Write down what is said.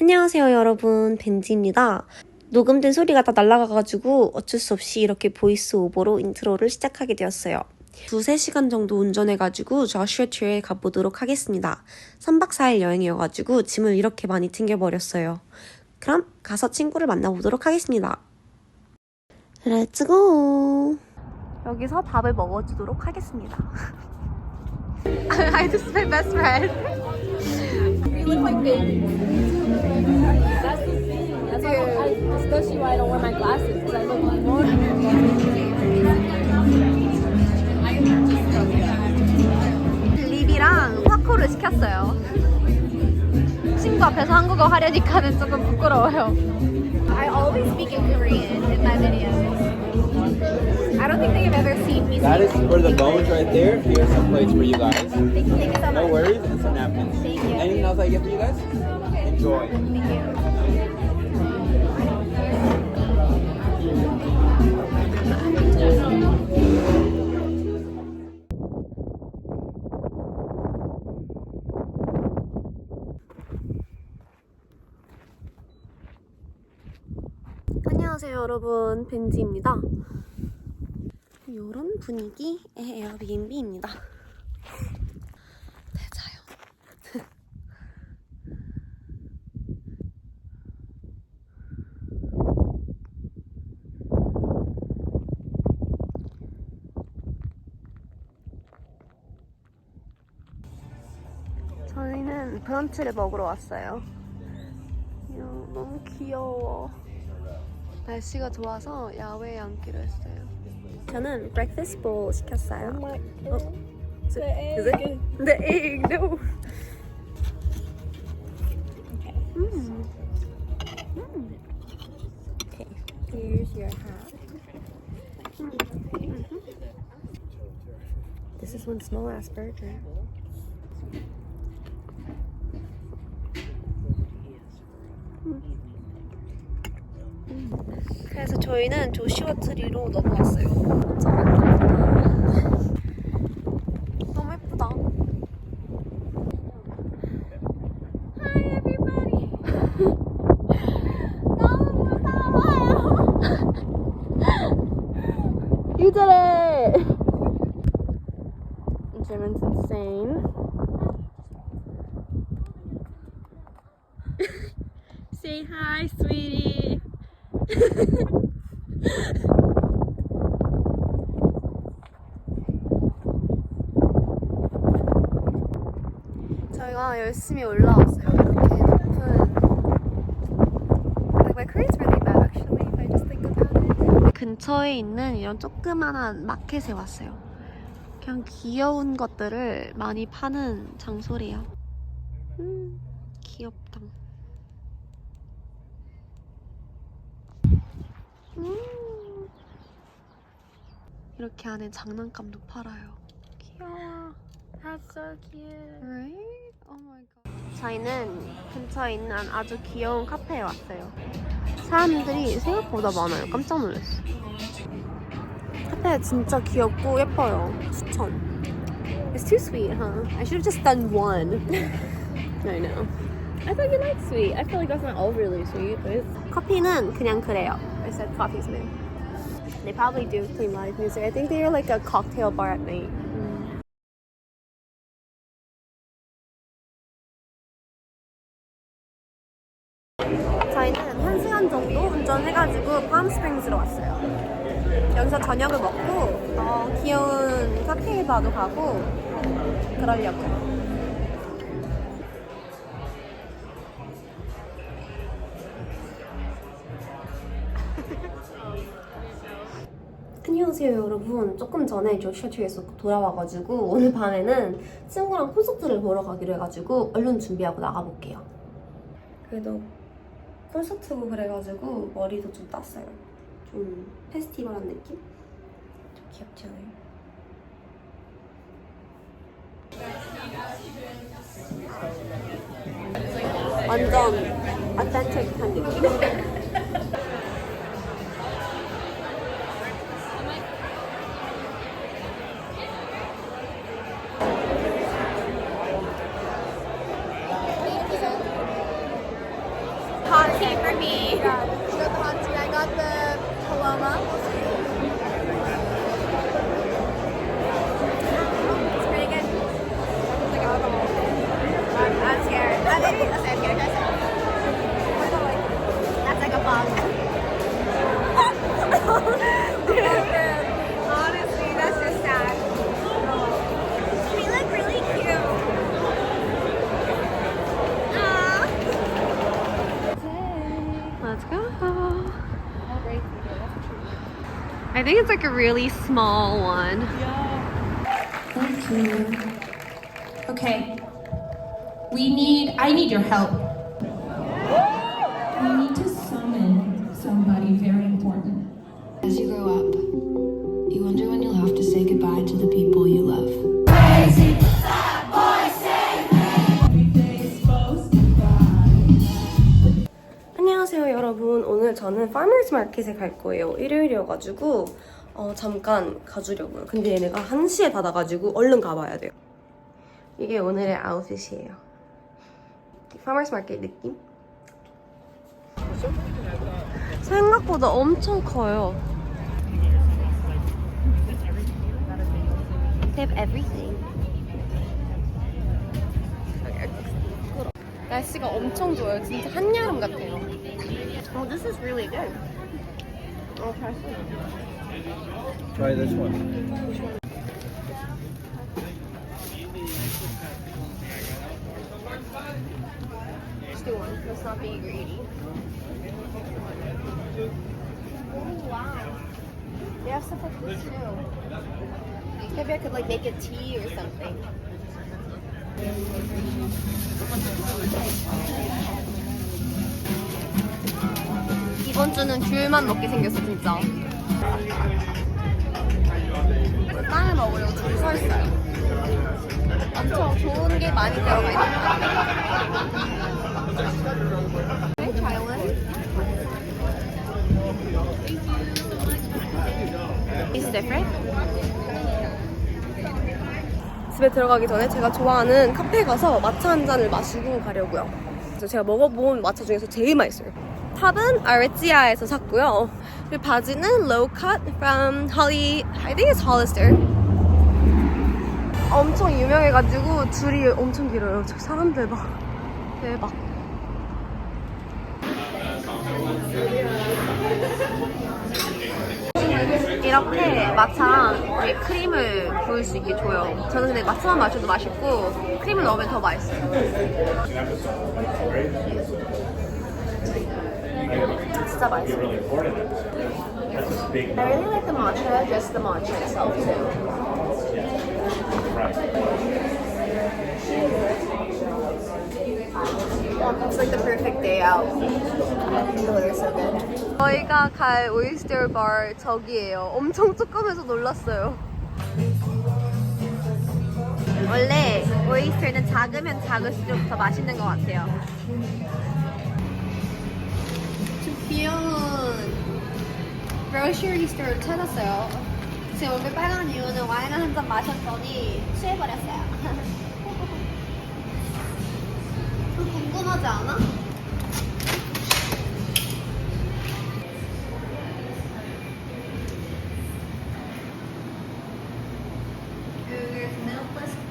안녕하세요 여러분 벤지입니다. 녹음된 소리가 다 날아가가지고 어쩔 수 없이 이렇게 보이스 오버로 인트로를 시작하게 되었어요. 두세 시간 정도 운전해가지고 저슈아 트레에 가보도록 하겠습니다. 3박 4일 여행이어가지고 짐을 이렇게 많이 챙겨버렸어요. 그럼 가서 친구를 만나보도록 하겠습니다. 렛츠고! 여기서 밥을 먹어주도록 하겠습니다. I just my best friend. That's the thing. That's why I, especially why I don't wear my glasses because I look more. 립이랑 화코를 시켰어요. 친구 앞에서 한국어 하려니까는 조금 부끄러워요. I always speak in Korean in my videos. I don't think they've ever seen me That is for the bones right there. Here's some plates for you guys. Thank you, thank you so No much. worries, and some napkins. Thank you. Anything else I get for you guys? Enjoy. 안녕하세요 여러분 벤지입니다. 이런 분위기의 에어비앤비입니다. 저희는 브런치를 먹으러 왔어요. 이야, 너무 귀여워. 날씨가 좋아서 야외에 앉기로 했어요. 저는 breakfast bowl 시켰어요. 어? Is it? Is it? The egg, no. Mm. Mm. Okay. Here's your hat. This is one small ass burger. 그래서 저희는 조슈아 트리로 넘어왔어요. 너무 예쁘다. Hi everybody. 너무 무서워요. You did it. Jimin's insane. Say hi, sweetie. 저희가 열심히 올라왔어요. 이렇게 높은. My Korean's really bad actually. If I just think about it. 근처에 있는 이런 조그만한 마켓에 왔어요. 그냥 귀여운 것들을 많이 파는 장소래요. 음, 귀엽다. 음. 이렇게 안에 장난감도 팔아요. 귀여워. That's so cute. Right? Oh. 저희는 근처에 있는 아주 귀여운 카페에 왔어요. 사람들이 생각보다 많아요. 깜짝 놀랐어. 카페 진짜 귀엽고 예뻐요. 추천. It's too sweet, huh? I should have just done one. I know. I thought you liked sweet. I feel like that's not overly sweet, but 커피는 그냥 그래요. I said coffee's new. They probably do play live music. I think they're like a cocktail bar at night. 저희는 한 시간 정도 운전해가지고 팜스프링스로 왔어요. 여기서 저녁을 먹고 어, 귀여운 칵테일 바도 가고 그러려고요. 안녕하세요 여러분 조금 전에 조슈아트에서 돌아와가지고 오늘 밤에는 친구랑 콘서트를 보러 가기로 해가지고 얼른 준비하고 나가볼게요 그래도 콘서트고 그래가지고 머리도 좀 땄어요 좀 페스티벌한 느낌? 좀 귀엽지 않아요? 완전 아탄틱한 느낌? Yeah, got the hot tea. I got the I think it's like a really small one. Thank you. Okay. We need, I need your help. 안녕하세요 여러분. 오늘 저는 farmers market에 갈 거예요. 일요일이어가지고 어, 잠깐 가주려고요. 근데 얘네가 1시에 닫아가지고 얼른 가봐야 돼요. 이게 오늘의 아웃핏이에요. farmers market 느낌? 생각보다 엄청 커요. They have 날씨가 엄청 좋아요. 진짜 한여름 같아요. Oh, this is really good. Oh, Try this one. Let's do one. Let's not be greedy. Oh, wow. They have stuff like this too. Maybe I could like make a tea or something. 이번 주는 귤만 먹게 생겼어 진짜. 빵을 먹으려고 줄서 있어요. 엄청 좋은 게 많이 들어가 different. 집에 들어가기 전에 제가 좋아하는 카페 가서 마차 한 잔을 마시고 가려고요. 그래서 제가 먹어본 마차 중에서 제일 맛있어요. 탑은 아레치아에서 샀고요. 그리고 바지는 low cut from Holly, I think it's Hollister. 엄청 유명해가지고 줄이 엄청 길어요. 저 사람들 봐. 대박. 이렇게 마차랑 크림을 부을 수 있게 줘요. 저는 근데 마차만 마셔도 맛있고 크림을 넣으면 더 맛있어요. 진짜 맛있어요. I really like the matcha, just the matcha itself too. It's like the perfect day out. The weather's so good. 저희가 갈 오이스터 bar 저기예요. 엄청 조그매서 놀랐어요. 원래 오이스터는 작으면 작을수록 더 맛있는 것 같아요. 귀여운 grocery store 찾았어요. 지금 얼굴 빨간 이유는 와인 한 잔 마셨더니 취해버렸어요. 좀 궁금하지 않아? Google